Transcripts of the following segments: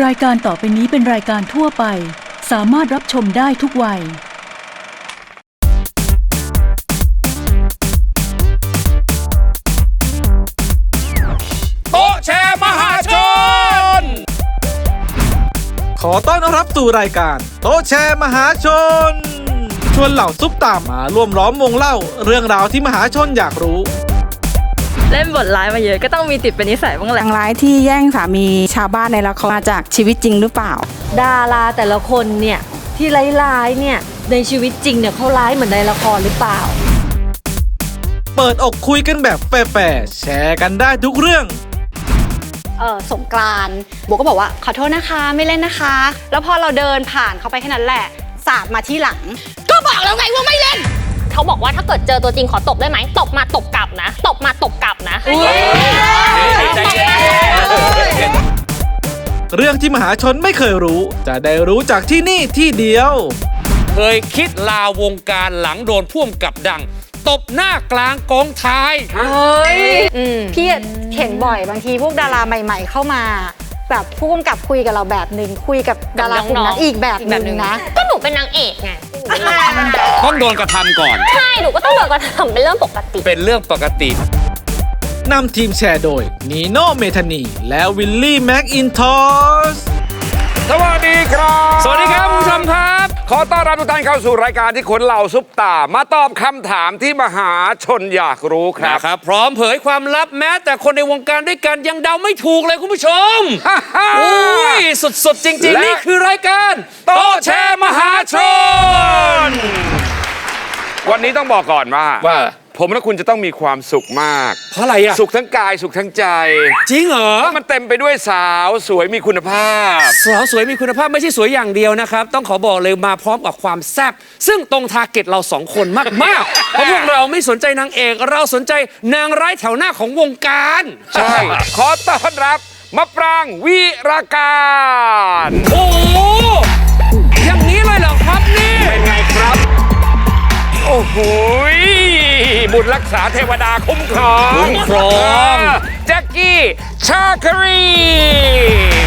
รายการต่อไปนี้เป็นรายการทั่วไป สามารถรับชมได้ทุกวัย โต๊ะแชร์มหาชน ขอต้อนรับสู่รายการ โต๊ะแชร์มหาชน ชวนเหล่าซุปตามมาร่วมล้อมวงเล่า เรื่องราวที่มหาชนอยากรู้ เล่นบทร้ายมาเยอะก็ต้องมีติดเป็นนิสัยบ้างแหละนางร้ายที่แย่งสามีชาวบ้านในละครมาจากชีวิตจริงหรือเปล่า ดาราแต่ละคนเนี่ยที่ร้ายๆเนี่ยในชีวิตจริงเนี่ยเขาร้ายเหมือนในละครหรือเปล่า เปิดอกคุยกันแบบแฟร์ๆแชร์กันได้ทุกเรื่องเออสงกรานต์โบก็บอกว่าขอโทษนะคะไม่เล่นนะคะ แล้วพอเราเดินผ่านเขาไปแค่นั้นแหละสาดมาที่หลัง ก็บอกแล้วไงว่าไม่เล่น เขาบอกว่าถ้าเกิดเจอตัวจริงขอตบได้ไหมตบมาตบกลับนะ ตบมาตบกลับนะ เรื่องที่มหาชนไม่เคยรู้ จะได้รู้จากที่นี่ที่เดียว เคยคิดลาวงการหลังโดนพ่วงกับดัง ตบหน้ากลางกองถ่ายพี่เห็นบ่อยบางทีพวกดาราใหม่ ๆ เข้ามา แบบผู้กำกับคุยกับเราแบบหนึ่งคุยกับดารากลุ่มนั้นอีกแบบหนึ่งนะก็หนูเป็นนางเอกไงต้องโดนกระทำก่อน ใช่ หนูก็ต้องโดนกระทำเป็นเรื่องปกติ เป็นเรื่องปกตินำทีมแชร์โดยนีโน่เมธานีและวิลลี่แม็กอินทอส สวัสดีครับ สวัสดีครับคุณผู้ชมครับ ขอต้อนรับทุกท่านเข้าสู่รายการที่ขนเหล่าซุปตา มาตอบคำถามที่มหาชนอยากรู้ครับ นะครับ พร้อมเผยความลับแม้แต่คนในวงการด้วยกันยังเดาไม่ถูกเลยคุณผู้ชมโอ้ยสุดๆ จริง และ ๆ นี่คือรายการโต๊ะแชร์มหาชน วันนี้ต้องบอกก่อนว่า ว่า ผมและคุณจะต้องมีความสุขมาก เพราะอะไรอะสุขทั้งกายสุขทั้งใจจริงเหรอเพราะมันเต็มไปด้วยสาวสวยมีคุณภาพ สาวสวยมีคุณภาพไม่ใช่สวยอย่างเดียวนะครับ ต้องขอบอกเลยมาพร้อมกับความแซ่บซึ่งตรงทาร์เก็ตเราสองคนมากๆเพราะพวกเราไม่สนใจนางเอก เราสนใจนางร้ายแถวหน้าของวงการ ใช่ ขอต้อนรับมะปรางวิราการ โอ้ ญรักษาเทวดาคุ้มครองคุ้มครองาแจ็คกี้ ชาคารีน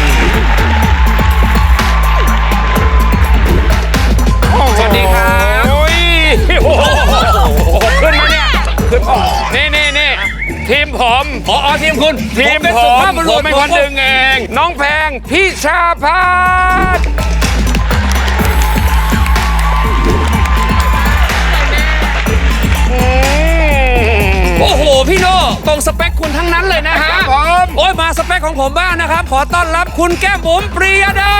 สวัสดีครับโอ้ยโอ้โหขึ้นมาเนี่ย ขึ้นมานี่นี่นี่ทีมผมอ๋ออ๋อทีมคุณทีมเป็นผสุมภาพบุผรุมษเป็นคนดึงเอง น้องแพงพี่ชาพัฒน์ อ้โห พี่โน่ตรงสเปคคุณทั้งนั้นเลยนะฮะครับผม โอ้ยมาสเปคของผมบ้างนะครับ ขอต้อนรับคุณแก้มบุ๋มปรียดา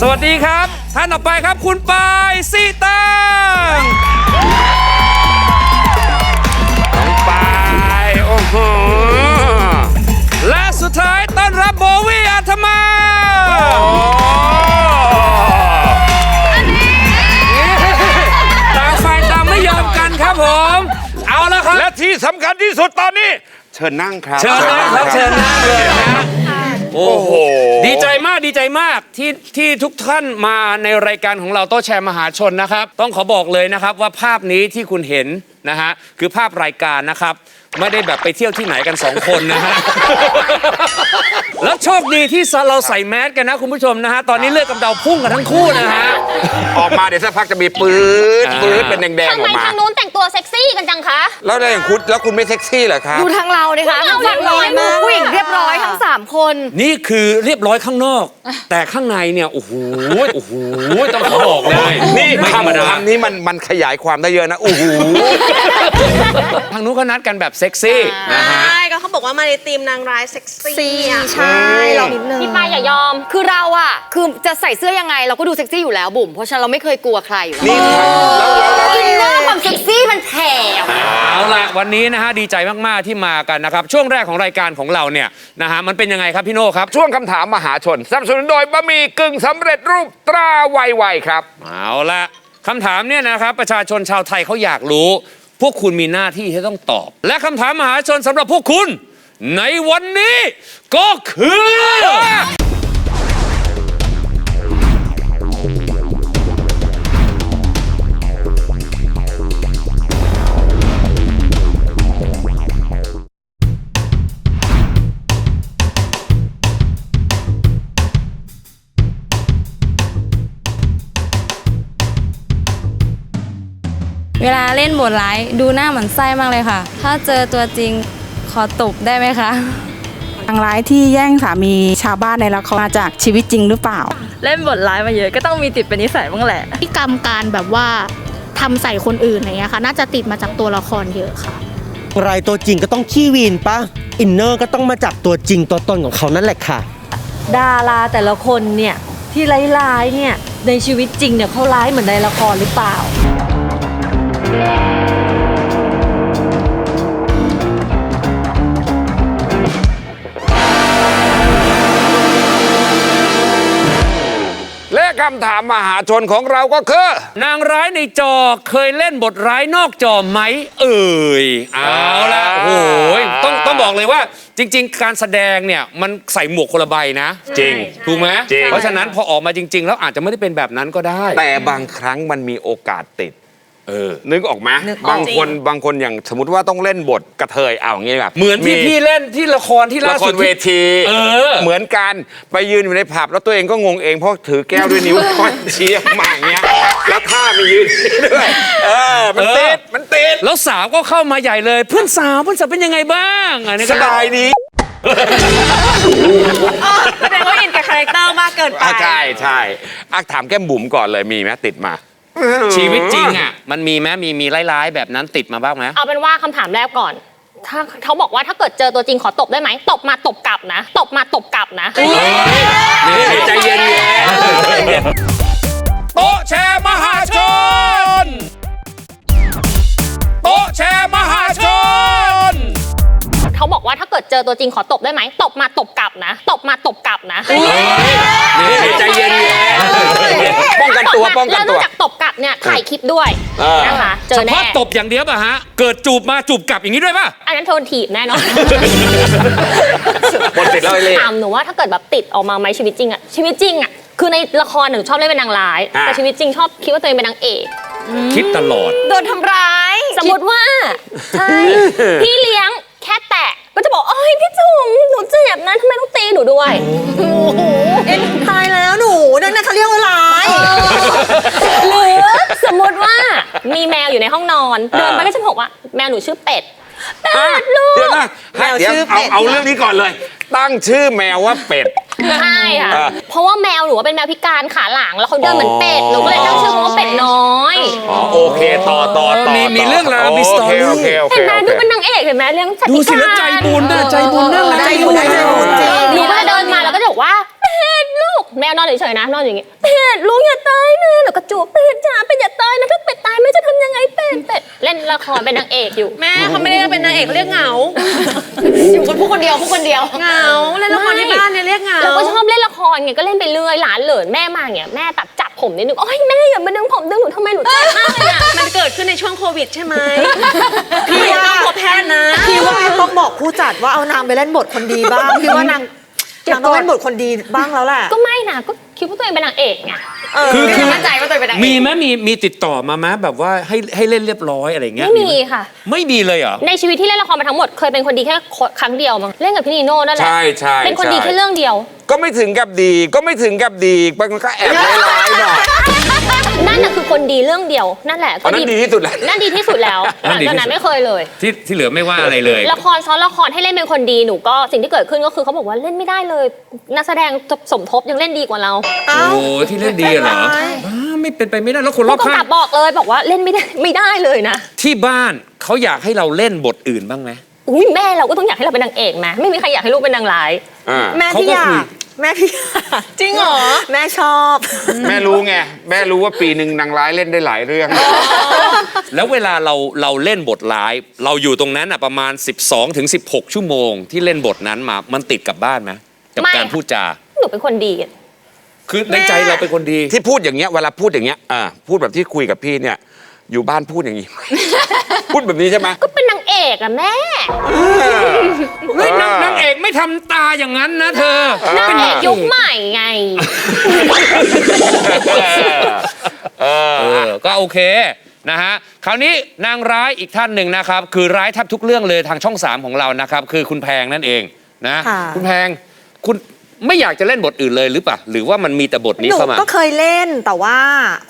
สวัสดีครับ ท่านต่อไปครับคุณปายซีตังน้องปายโอ้โหและสุดท้ายต้อนรับโบวี่อาธมาต่ ผม เอาละครับ และที่สำคัญที่สุดตอนนี้ เชิญนั่งครับเชิญนะครับเชิญนั่งเลยนะฮะโอ้โอ้โห โห ดีใจมากดีใจมากที่ที่ทุกท่านมาในรายการของเราโต๊ะแชร์มหาชนนะครับ ต้องขอบอกเลยนะครับว่าภาพนี้ที่คุณเห็นนะฮะคือภาพรายการนะครับ ไม่ได้แบบไปเที่ยวที่ไหนกันสองคนนะฮะ แล้วโชคดีที่เราใส่แมสกันนะคุณผู้ชมนะฮะ ตอนนี้เลือดกำเดาพุ่งกันทั้งคู่นะฮะ ออกมาเดี๋ยวสักพักจะมีปืดปืดเป็นแดงๆอทำอไมกมา ทางนู้นแต่งตัวเซ็กซี่กันจังคะ แล้วได้อย่างคุณแล้วคุณไม่เซ็กซี่เหรอครับ ดูทางเราเลยค่ะ คน นี่คือเรียบร้อยข้างนอก แต่ข้างในเนี่ยโอ้โหโอ้โหต้องขอบอกเลยนี่ไม่ธรรมคำดา คำนี้มันมันขยายความได้เยอะนะโอ้โหทางนู้นก็นัดกันแบบเซ็กซี่นะฮะ ใช่ก็เขาบอกว่ามาในทีมนางร้ายเซ็กซี่อะใช่เรานิดนึงพี่ปายอย่ายอม คือเราอะคือจะใส่เสื้อยังไงเราก็ดูเซ็กซี่อยู่แล้วบุ๋ม เพราะฉะนั้นเราไม่เคยกลัวใครอยู่แล้วนี่แล้วแล้วแล้ว อินเนอร์ความ เซ็กซี่มันแผ่ออกมา เอาล่ะวันนี้นะฮะดีใจมากๆที่มากันนะครับ ช่วงแรกของรายการของเราเนี่ยนะฮะมันเป็นยังไงครับพี่โน่ครับ ช่วงคำถามมหาชนสนับสนุนโดยบะหมี่กึ่งสำเร็จรูปตราไวๆครับ เอาล่ะคำถามเนี่ยนะครับ ประชาชนชาวไทยเขาอยากรู้ พวกคุณมีหน้าที่ที่ต้องตอบ และคำถามมหาชนสำหรับพวกคุณ ในวันนี้ก็คือ วลาเล่นบทร้ายดูหน้าเหมือนไส้มากเลยค่ะ ถ้าเจอตัวจริงขอตบได้ไหมคะนางร้ายที่แย่งสามีชาวบ้านในละครมาจากชีวิตจริงหรือเปล่า เล่นบทร้ายมาเยอะก็ต้องมีติดเป็นนิสัยบ้างแหละที่กรรมการแบบว่าทำใส่คนอื่นอะไรเงี้ยค่ะ น่าจะติดมาจากตัวละครเยอะค่ะรายตัวจริงก็ต้องขี้วีนปะอินเนอร์ก็ต้องมาจากตัวจริงตัวตนของเขานั่นแหละค่ะ ดาราแต่ละคนเนี่ยที่ร้ายๆเนี่ยในชีวิตจริงเนี่ยเขาร้ายเหมือนในละครหรือเปล่า และคำถามมหาชนของเราก็คือ นางร้ายในจอเคยเล่นบทร้ายนอกจอไหมเอ่ยเอาละโอ้โหต้องต้องบอกเลยว่าจริง ๆ การแสดงเนี่ยมันใส่หมวกคนละใบนะจริง ถูกไหมจริง เพราะฉะนั้นพอออกมาจริง ๆ แล้วอาจจะไม่ได้เป็นแบบนั้นก็ได้ แต่บางครั้งมันมีโอกาสติด เออนึกออกไหมนึกออก บางคนบางคนอย่างสมมติว่าต้องเล่นบทกระเทยเอาอย่างงี้แบบเหมือนที่พี่เล่นที่ละครที่ล่าละคสุรดเวที่ ทีเออ เหมือนกันไปยืนอยู่ในผับแล้วตัวเองก็งงเองเพราะถือแก้วด้วยนิ้ว ก้อยชี้ออกมาอย่างเงี้ยแล้วท่ามียืนด้วยเออมันเออติดมันติดแล้วสาวก็เข้ามาใหญ่เลย เพื่อนสาวเพื่อนสาวเป็นยังไงบ้างอันนี้สก็บายดีแสดงว่าอินกับคาแรคเตอร์มากเกินไป อะใช่ใช่อะถามแก้มบุ๋มก่อนเลยมีไหมติดมา ชีวิตจริงอะ มันมีไหมมีมีร้ายๆแบบนั้นติดมาบ้างไหมเอาเป็นว่าคำถามแรกก่อน ถ้าเขาบอกว่าถ้าเกิดเจอตัวจริงขอตบได้ไหมตบมาตบกลับนะตบมาตบกลับนะ นี่ใจเย็นๆโต๊ะแชร์มหาชน โต๊ะแชร์มหาชน เขาบอกว่าถ้าเกิดเจอตัวจริงขอตบได้ไหมตบมาตบกลับนะตบมาตบกลับนะ นี่ใจเย็นป้อง กันตัวป้องกันแล้วนตัอว กจากตบกลับเนี่ยถ่ายคลิปด้วยเออนะคะเจเฉอแน่พาะตบอย่างเดียวป่ะฮะ เกิดจูบมาจูบกลับอย่างนี้ด้วยป่ะ อันนั้นโทนถีบแน่นอนบทติดแล้วไอ้เล่ ถามหนูว่าถ้าเกิดแบบติดออกมาไหมชีวิตจริงอะชีวิตจริงอะคือในละครหนูชอบเล่นเป็นนางร้าย อะแต่ชีวิตจริงชอบคิดว่าตัวเองเป็นนางเอก คิดตลอด โดนทำร้าย สมมติว่าใช่พี่เลี้ยงแค่แตะก็จะบอกเอ้ยพี่จุ๋มหนูเจ็บนะทำไมต้องตีหนูด้วยเมีแมวอยู่ในห้องนอน เดินไปก็จะบอกว่าแมวหนูชื่อเป็ดเป็ดลูเดี๋ยวกนะแมวเดี๋ยวชื่อเอาเป็ด เอาเรื่องนี้ก่อนเลย ตั้งชื่อแมวว่าเป็ด ใช่ค่ะ อ่าเพราะว่าแมวหนูว่าเป็นแมวพิการขาหลังแล้วเขาเดินเหมือนเป็ด หนูก็เลยตั้งชื่อเขาว่าเป็ดน้อย อ๋อโอเคต่อต่อต่อมีมีต่เรื่องราวมีโอเค story โอเคโอเคเห็นไหมโอดูเคเป็นนางเอกเห็นไหมเลี้ยงสัตว์ดูพิสิการแล้วใจบุญนะใจบุญน่ารักใจบุญใจบุญจริงหนูก็เลยเดินมาแล้วก็จะบอกว่าเป็ดลูก แมวนอนเฉยๆนะนอนอย่างงี้ เป็ดลูกอย่าตายนะแล้วก็จูบเป็ดจ๋าเป็ดอย่าตายนะถ้าเป็ดตายแม่จะทำยังไงเป็ดเป็ดเล่นละครเป็นนางเอกอยู่ แม่เขาไม่ได้เป็นนางเอกเขาเรียกเหงา อยู่คนผู้คนเดียวผู้คนเดียว เหงาเล่นละครที่บ้านเนี่ยเรียกเหงาเราก็ชอบเล่นละครไงก็เล่นไปเรื่อยหลานเหลินแม่มาเงี้ยแม่แบบจับผมนิดนึงโอ้ยแม่อย่ามาดึงผมดึงหนูทำไมหนูเจ็บมากเลยอะมันเกิดขึ้นในช่วงโควิดใช่ไหมพี่ว่าต้องพบแพทย์นะพี่ว่าต้องบอกผู้จัดว่าเอานางไปเล่นบทคนดีบ้างพี่ว่านางนางต้องเล่นบทคนดีบ้างแล้วแหละก็ไม่นะก็ คิดว่าตัวเองเป็นนางเอกไงเออคือคือ มั่นใจว่าตัวเองเป็นนางเอกมีไหมมีมีติดต่อมาไหมแบบว่าให้ให้เล่นเรียบร้อยอะไรเงี้ยไม่มีค่ะ ไม่มีเลยเหรอ ในชีวิตที่เล่นละครมาทั้งหมดเคยเป็นคนดีแค่ครั้งเดียวมั้งเล่นกับพี่นีโน่นั่นแหละใช่ใช่เป็นคนดีใช่ แค่เรื่องเดียว ก็ไม่ถึงกับดีก็ไม่ถึงกับดีมันก็แอบร้ายๆหน่อย นั่นน่ะคือคนดีเรื่องเดียวนั่นแหละอันนั้นดีที่สุดแล้ว นั่นดีที่สุดแล้วหนั่ลันงดีที่จากนั้นสุดไม่เคยเลย ที่ที่เหลือไม่ว่าอะไรเลย ละครซ้อนละครให้เล่นเป็นคนดีหนูก็สิ่งที่เกิดขึ้นก็คือเขาบอกว่าเล่นไม่ได้เลย นักแสดงสมทบยังเล่นดีกว่าเราโอ้ที่เล่นดีอะเหรอบ้าไม่เป็นไปไม่ได้แล้วคนรอบผู้กำข้ากังบบอกเลยบอกว่าเล่นไม่ได้ไม่ได้เลยนะที่บ้านเขาอยากให้เราเล่นบทอื่นบ้างไหมอุ้ยแม่เราก็ต้องอยากให้เราเป็นนางเอกไหมไม่มีใครอยากให้ลูกเป็นนางร้าย อ่า แม่เขาพี่ก็อยาคุยก แม่พี่อยากจริงเหรอ แม่ชอบ แม่รู้ไง แม่รู้ว่าปีหนึ่งนางร้ายเล่นได้หลายเรื่อง แล้วเวลาเราเราเล่นบทร้าย เราอยู่ตรงนั้นอะประมาณ 12ถึง16 ชั่วโมง ที่เล่นบทนั้นมา มันติดกลับบ้านไหมกับไม่ การพูดจา หนูเป็นคนดี คือในใจเราเป็นคนดี ที่พูดอย่างเงี้ยเวลาพูดอย่างเงี้ยอ่าพูดแบบที่คุยกับพี่เนี่ย อยู่บ้านพูดอย่างงี้ พูดแบบนี้ใช่ไหมก็เป็นนางเอกอะแม่ เฮ้ยนางนางเอกไม่ทำตาอย่างนั้นนะเธอ นางเอกยุคใหม่ไง เออเออก็โอเคนะฮะคราวนี้นางร้ายอีกท่านหนึ่งนะครับ คือร้ายแทบทุกเรื่องเลยทางช่อง 3 ของเรานะครับ คือคุณแพงนั่นเองนะค่ะ คุณแพงคุณไม่อยากจะเล่นบทอื่นเลยหรือเปล่าหรือว่ามันมีแต่บทนี้หนูเข้ามา ก็เคยเล่นแต่ว่า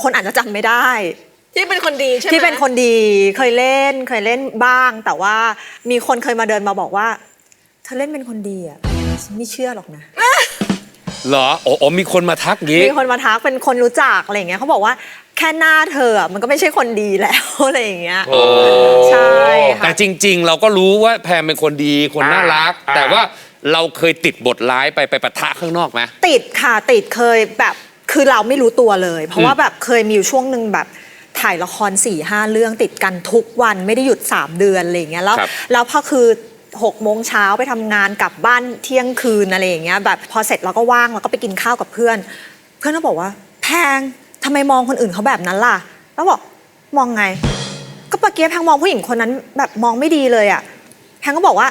คนอาจจะจำไม่ได้ ที่เป็นคนดีใช่ไหม ที่เป็นคนดีเคยเล่นเคยเล่นบ้าง แต่ว่ามีคนเคยมาเดินมาบอกว่า เธอเล่นเป็นคนดีอะฉันไม่เชื่อหรอกนะ เหรอโอ้โอ้มีคนมาทักงี้ มีคนมาทักเป็นคนรู้จักอะไรอย่างเงี้ยเขาบอกว่าแค่หน้าเธออะมันก็ไม่ใช่คนดีแล้ว อะไรอย่างเงี้ยใช่ค่ะแต่จริง ๆ เราก็รู้ว่าแพมเป็นคนดีคนน่ารัก อ่า แต่ว่าเราเคยติดบทร้ายไปไปปะทะข้างนอกไหม ติดค่ะติดเคยแบบคือเราไม่รู้ตัวเลย เพราะว่าแบบเคยมีอยู่ช่วงหนึ่งแบบ ถ่ายละคร4ี่ห้าเรื่องติดกันทุกวันไม่ได้หยุด 3 เดือนอะไรอย่างเงี้ยแล้วครับ แล้วพอคือ6กโมงเช้าไปทำงานกลับบ้านเที่ยงคืนอะไรอย่างเงี้ยแบบพอเสร็จเราก็ว่างเราก็ไปกินข้าวกับเพื่อน เพื่อนก็บอกว่า แพงทำไมมองคนอื่นเขาแบบนั้นล่ะ แล้วบอกมองไง ก็ปะเกียแพงมองผู้หญิงคนนั้นแบบมองไม่ดีเลยอะแพงก็บอกว่า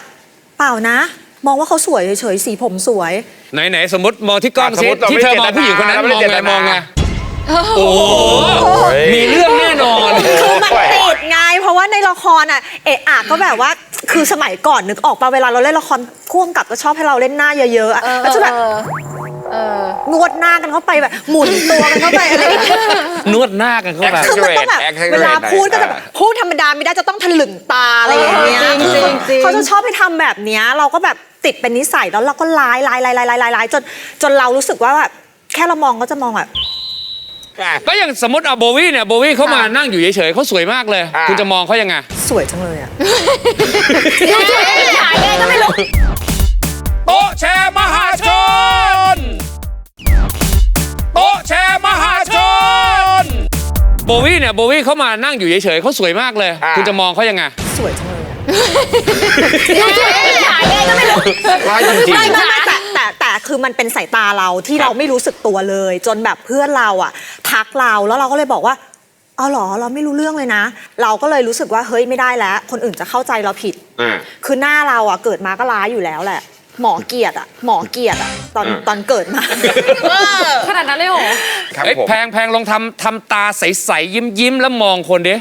เปล่านะ มองว่าเขาสวยเฉยๆสีผมสวย ไหนไหนสมมติมองที่กล้องอะสมสิมุติเราที่ไม่เธอมองเจตนาผู้หญิงคนนั้นเรามไม่องเจไงตนามองไง โอ้โหมีเรื่องแน่นอน คือมันติดไงเพราะว่าในละครอะเอะอะก็แบบว่าคือสมัยก่อนนึกออกปะเวลาเราเล่นละครพ่วงกับก็ชอบให้เราเล่นหน้าเยอะๆอะแล้วจะแบบนวดหน้ากันเข้าไปแบบหมุนตัวกันเข้าไปอะไรอย่างเงี้ยนวดหน้ากันเข้าไป คือมันต้องแบบ Accelerate เวลาพูดก็จะแบบหน่อยพูดธรรมดาไม่ได้จะต้องถลึงตาอะไรอย่างเงี้ยจริงๆจริงๆเขาจะชอบให้ทำแบบเนี้ยเราก็แบบติดเป็นนิสัยแล้วเราก็ร้ายร้ายร้ายร้ายร้ายร้ายจนจนเรารู้สึกว่าแบบแค่เรามองก็จะมองแบบ ก็อย่างสมมติเอาโบวี่เนี่ยโบวี่เขามานั่งอยู่เฉยๆเขาสวยมากเลย อ่า คุณจะมองเขายังไง สวยจังเลยอะขายเองก็ไม่รู้โต๊ะแชร์มหาชน โต๊ะแชร์มหาชน โบวี่เนี่ยโบวี่เขามานั่งอยู่เฉยๆเขาสวยมากเลย อ่า คุณจะมองเขายังไง สวยจังเลยอะขายเองก็ไม่รู้ ร้ายจริงไม่ไม่ไม่แต่แต่แต่ คือมันเป็นสายตาเราที่เราไม่รู้สึกตัวเลย จนแบบเพื่อนเราอะทักเราแล้วเราก็เลยบอกว่าอ๋อเหรอเราไม่รู้เรื่องเลยนะ เราก็เลยรู้สึกว่าเฮ้ยไม่ได้แล้ว คนอื่นจะเข้าใจเราผิดๆอ่า คือหน้าเราอะเกิดมาก็ร้ายอยู่แล้วแหละ หมอเกียรติอะหมอเกียรติอะตอนอืมตอนเกิดมา ขนาดนั้นเลยเหรอ ครับเอ้ยผม แพงแพงลองทำทำตาใสๆยิ้มยิ้มๆแล้วมองคนดิ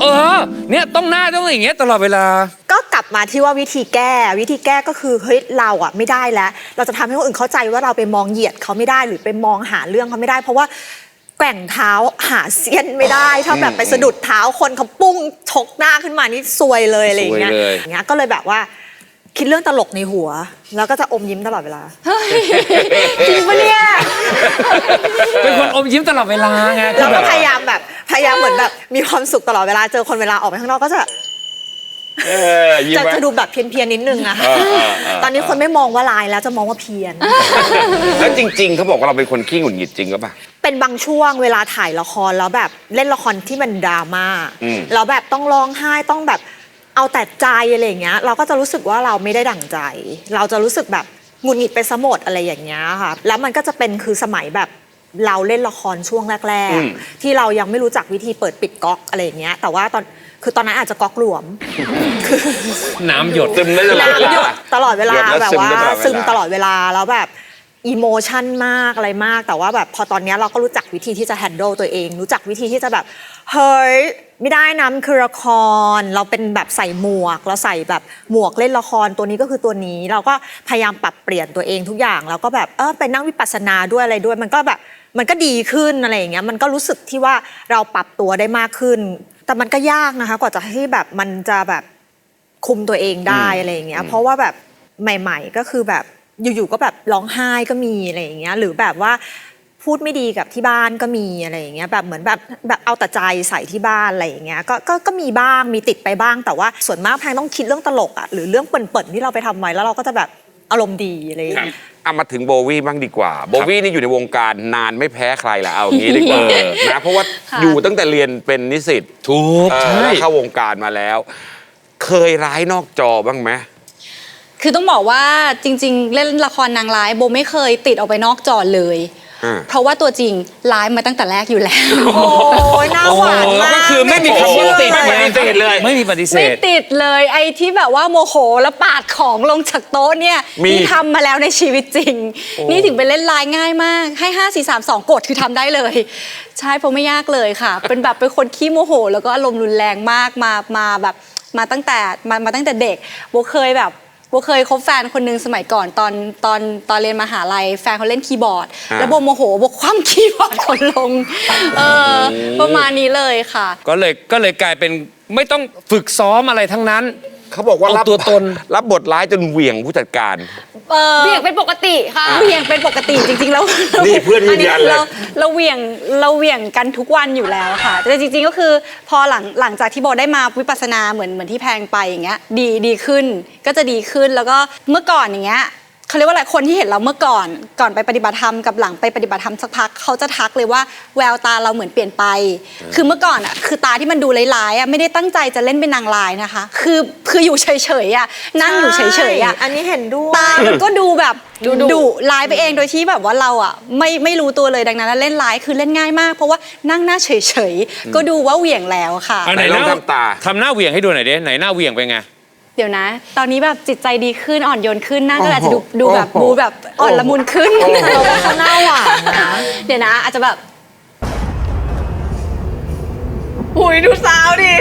เออ เนี่ยต้องหน้าต้องอย่างเงี้ยตลอดเวลาก็กลับ มาที่ว่าวิธีแก้วิธีแก้ก็คือเฮ้ยเราอะไม่ได้แล้ว เราจะทำให้คนอื่นเข้าใจว่าเราไปมองเหยียดเขาไม่ได้หรือไปมองหาเรื่องเขาไม่ได้ เพราะว่าแกว่งเท้าหาเสี้ยนไม่ได้ ถ้าแบบไปสะดุดเท้าคนเขาปุ้งชกหน้าขึ้นมานี่ซวยเลยอะไรอย่างเงี้ยซวยเลยอย่างเงี้ยก็เลยแบบว่าคิดเรื่องตลกในหัว แล้วก็จะอมยิ้มตลอดเวลาจริงปะเนี่ยเป็นคนอมยิ้มตลอดเวลาไงคืแล้อวแบก็บพยายามแบบพยายามเหมือนแบบมีความสุขตลอดเวลาเจอคนเวลาออกไปข้างนอกก็จะแบบ เออยิ้มจะไว้ จะดูแบบเพี้ยนๆนิดนึงอะเออเออเออตอนนี้คนไม่มองว่าลายแล้วจะมองว่าเพี้ยน แล้วจริง ๆ เขาบอกว่าเราเป็นคนขี้หงุดหงิดจริงหรือเปล่า เป็นบางช่วงเวลาถ่ายละครแล้วแบบเล่นละครที่มันดราม่าอืม แล้วแบบต้องร้องไห้ต้องแบบเอาแต่ใจอะไรอย่างเงี้ย เราก็จะรู้สึกว่าเราไม่ได้ดั่งใจ เราจะรู้สึกแบบหงุดหงิดไปซะหมดอะไรอย่างเงี้ยค่ะแล้วมันก็จะเป็นคือสมัยแบบเราเล่นละครช่วงแรกอืมๆที่เรายังไม่รู้จักวิธีเปิดปิดก๊อกอะไรอย่างเงี้ย แต่ว่าตอน คือตอนนั้นอาจจะก๊อกหลวม น้ำหยด ซึมได้ตลอดเวน้ำหยลาดตลอดเวลาหยดแล้วแบบซึมว่าได้ตลอดเวลา ซึมตลอดเวลาแล้วแบบอิโมชันมากอะไรมาก แต่ว่าแบบพอตอนเนี้ยเราก็รู้จักวิธีที่จะแฮนด์ลตัวเอง รู้จักวิธีที่จะแบบ เฮ้ย ไม่ได้นะมันคือละคร เราเป็นแบบใส่หมวก เราใส่แบบหมวกเล่นละครตัวนี้ก็คือตัวนี้ เราก็พยายามปรับเปลี่ยนตัวเองทุกอย่างแล้วก็แบบเออไปนั่งวิปัสสนาด้วยอะไรด้วยมันก็แบบมันก็ดีขึ้นอะไรอย่างเงี้ยมันก็รู้สึกที่ว่าเราปรับตัวได้มากขึ้น แต่มันก็ยากนะคะ กว่าจะให้แบบมันจะแบบคุมตัวเองได้อืมอะไรอย่างเงี้ยอืมเพราะว่าแบบใหม่ ๆ ก็คือแบบอยู่ๆก็แบบร้องไห้ก็มีอะไรอย่างเงี้ย หรือแบบว่าพูดไม่ดีกับที่บ้านก็มีอะไรอย่างเงี้ยแบบเหมือนแบบแบบเอาแต่ใจใส่ที่บ้านอะไรอย่างเงี้ยก็ก็ก็มีบ้างมีติดไปบ้าง แต่ว่าส่วนมากแพงต้องคิดเรื่องตลกอะหรือเรื่องเปิ่นๆที่เราไปทำไว้แล้วเราก็จะแบบอารมณ์ดีอะไรอย่างเงี้ย เอามาถึงโบวี่บ้างดีกว่า โบวี่นี่อยู่ในวงการนานไม่แพ้ใครละเอาอย่างนี้ดีกว่านะเพราะว่าอยู่ตั้งแต่เรียนเป็นนิสิตถูกเออใช่แล้วเข้าวงการมาแล้ว เคยร้ายนอกจอบ้างไหมคือต้องบอกว่าจริง ๆ เล่นละครนางร้ายโบไม่เคยติดออกไปนอกจอเลยอ่า เพราะว่าตัวจริงร้ายมาตั้งแต่แรกอยู่แล้ว โอ้ยน่าหวานมากก็คือไม่มีคำว่าติดไม่ปฏิเสธเลย ไม่มีปฏิเสไม่ธ ติดเลยไอ้ที่แบบว่าโมโหแล้วปาดของลงจากโต๊ะเนี่ยมี นี่ทำมาแล้วในชีวิตจริง นี่ถึงไปเล่นไลน์ง่ายมาก ให้ 5 4 3 2 กดคือทำได้เลย ใช่เพราะไม่ยากเลยค่ะ เป็นแบบเป็นคนขี้โมโห แล้วก็อารมณ์รุนแรงมากมามาแบบมาตั้งแต่มามาตั้งแต่เด็กโบเคยแบบ โบเคยคบแฟนคนหนึงสมัยก่อนตอนตอนตอนเรียนมหาลัยแฟนเขาเล่นคีย์บอร์ด อ่า แล้วโบโมโหโบคว่ำคีย์บอร์ดเขาลง เออ ประมาณนี้เลยค่ะ ก็เลยก็เลยกลายเป็นไม่ต้องฝึกซ้อมอะไรทั้งนั้น เขาบอกว่าเอารับตัวตน รับบทร้ายจนเหวี่ยงผู้จัดการ เออเบี่ยงเป็นปกติค่ะเหวี่ยงเป็นปกติจริงๆแล้วนี่เพื่อนยืนยันเลยเราเราเหวี่ยงเราเหวี่ยงกันทุกวันอยู่แล้วค่ะ แต่จริงๆก็คือพอหลังหลังจากที่โบได้มาวิปัสสนาเหมือนเหมือนที่แพงไปอย่างเงี้ยดีดีขึ้นก็จะดีขึ้นแล้วก็เมื่อก่อนอย่างเงี้ย เขาเรียกว่าอะไรคนที่เห็นเราเมื่อก่อนก่อนไปปฏิบัติธรรมกับหลังไปปฏิบัติธรรมสักพักเขาจะทักเลยว่าแววตาเราเหมือนเปลี่ยนไป คือเมื่อก่อนอะคือตาที่มันดูร้ายๆอะไม่ได้ตั้งใจจะเล่นเป็นนางร้ายนะคะ คือคืออยู่เฉยๆอะนั่งอยู่เฉยๆอะ อันนี้เห็นด้วย ตามันก็ดูแบบดุๆดุร้ายไปเองโดยที่แบบว่าเราอะไม่ไม่รู้ตัวเลยดังนั้นแล้วเล่นร้ายคือเล่นง่ายมาก เพราะว่านั่งหน้าเฉยๆก็ดูว่าเหวี่ยงแล้วค่ะอะไหนไหนลองหน้าทำตา ทำหน้าเหวี่ยงให้ดูหน่อยดิไหนหน้าเหวี่ยงเป็นไง เดี๋ยวนะ ตอนนี้แบบจิตใจดีขึ้นอ่อนโยนขึ้นหน้าก็อาจจะดูโอ้โหดูแบบโอ้โหบูแบบอ่อนละมุนขึ้นโอ้โหเราว่าเขาหน้าหวานนะ เดี๋ยวนะ อาจจะแบบหุยดูสาวดิ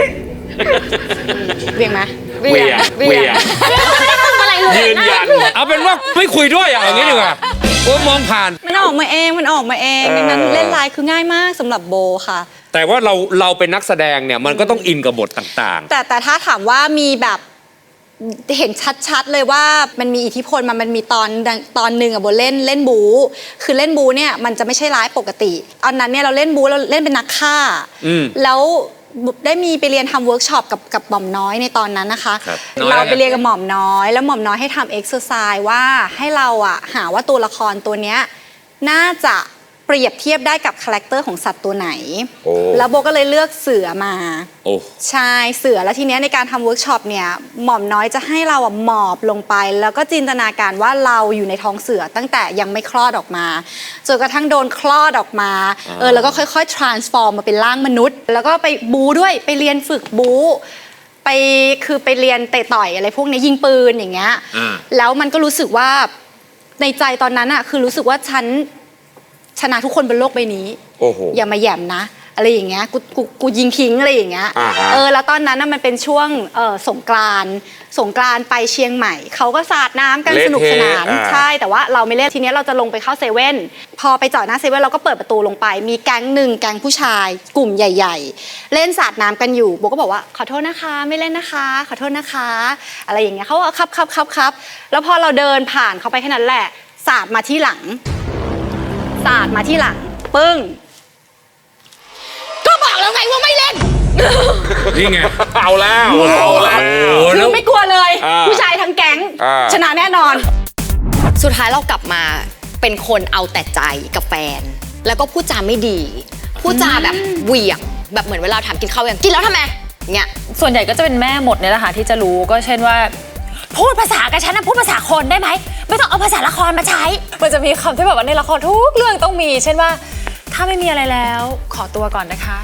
เหวี่ยงไหมเหวี่ยงเหวี่ยงไม่ได้ทำอะไรเลยยืนยันเอาเป็นว่าไม่คุยด้วยอะเอางี้ดีกว่าโอ้มองผ่าน มันออกมาเองมันออกมาเองดังนั้นเล่นร้ายคือง่ายมากสำหรับโบค่ะ แต่ว่าเราเราเป็นนักแสดงเนี่ยมันก็ต้องอินกับบทต่างแต่แต่ถ้าถามว่ามีแบบ เห็นชัดๆเลยว่ามันมีอิทธิพลมันมันมีตอนตอนหนึ่งอะโบเล่นเล่นบูคือเล่นบูเนี่ยมันจะไม่ใช่ร้ายปกติตอนนั้นเนี่ยเราเล่นบูเราเล่นเป็นนักฆ่าอืมแล้วได้มีไปเรียนทำเวิร์กช็อปกับกับหม่อมน้อยในตอนนั้นนะคะ ครับน้อยเราแล้วไงไปเรียนกับหม่อมน้อย แล้วหม่อมน้อยให้ทำเอ็กซ์ไซส์ว่าให้เราอะหาว่าตัวละครตัวเนี้ยน่าจะ เปรียบเทียบได้กับคาแรคเตอร์ของสัตว์ตัวไหน โอ้ แล้วโบก็เลยเลือกเสือมาๆโอ้ ใช่เสือแล้วทีเนี้ยในการทำเวิร์กช็อปเนี่ยหม่อมน้อยจะให้เราอะหมอบลงไป แล้วก็จินตนาการว่าเราอยู่ในท้องเสือตั้งแต่ยังไม่คลอดออกมาจนกระทั่งโดนคลอดออกมาเออแล้วก็ค่อยๆ transform มาเป็นร่างมนุษย์ แล้วก็ไปบูด้วยไปเรียนฝึกบูไปคือไปเรียนเตะต่อยอะไรพวกเนี้ยยิงปืนอย่างเงี้ยอ่า แล้วมันก็รู้สึกว่าในใจตอนนั้นอะคือรู้สึกว่าฉัน ชนะทุกคนบนโลกใบนี้โอ้โห อย่ามาแหย่มนะ อะไรอย่างเงี้ยกูกูกูยิงทิ้งอะไรอย่างเงี้ยอ่าฮะ เออแล้วตอนนั้นน่ะมันเป็นช่วงเออสงกรานต์สงกรานต์ไปเชียงใหม่ เขาก็สาดน้ำกันเละสนุกสนานเทะอ่า ใช่แต่ว่าเราไม่เล่นทีเนี้ยเราจะลงไปเข้าเซเว่นพอไปจอดหน้าเซเว่นเราก็เปิดประตูลงไป มีแก๊งหนึ่งแก๊งผู้ชายกลุ่มใหญ่ ๆ เล่นสาดน้ำกันอยู่โบก็บอกว่าขอโทษนะคะ ไม่เล่นนะคะ ขอโทษนะคะ อะไรอย่างเงี้ยเขาก็ครับครับครับครับแล้วพอเราเดินผ่านเขาไปแค่นั้นแหละสาดมาที่หลัง สาดมาที่หลัง ปึ้ง ก็บอกแล้วไงว่าไม่เล่น นี่ไง เอาแล้วเอาแล้วโอ้คืแล้อวไม่กลัวเลย อ่าผู้ชายทั้งแก๊ง อ่า ชนะแน่นอน สุดท้ายเรากลับมาเป็นคนเอาแต่ใจกับแฟน แล้วก็พูดจาไม่ดี พูดจาแบบเหวี่ยง แบบเหมือนเวลาถามกินข้าวอย่างกินแล้วทำไมเงี้ยส่วนใหญ่ก็จะเป็นแม่หมดเนี่ยแหละค่ะที่จะรู้ก็เช่นว่า พูดภาษากับฉันนะพูดภาษาคนได้ไหม ไม่ต้องเอาภาษาละครมาใช้ มันจะมีคำที่แบบว่าในละครทุกเรื่องต้องมี เช่นว่า ถ้าไม่มีอะไรแล้ว ขอตัวก่อนนะคะ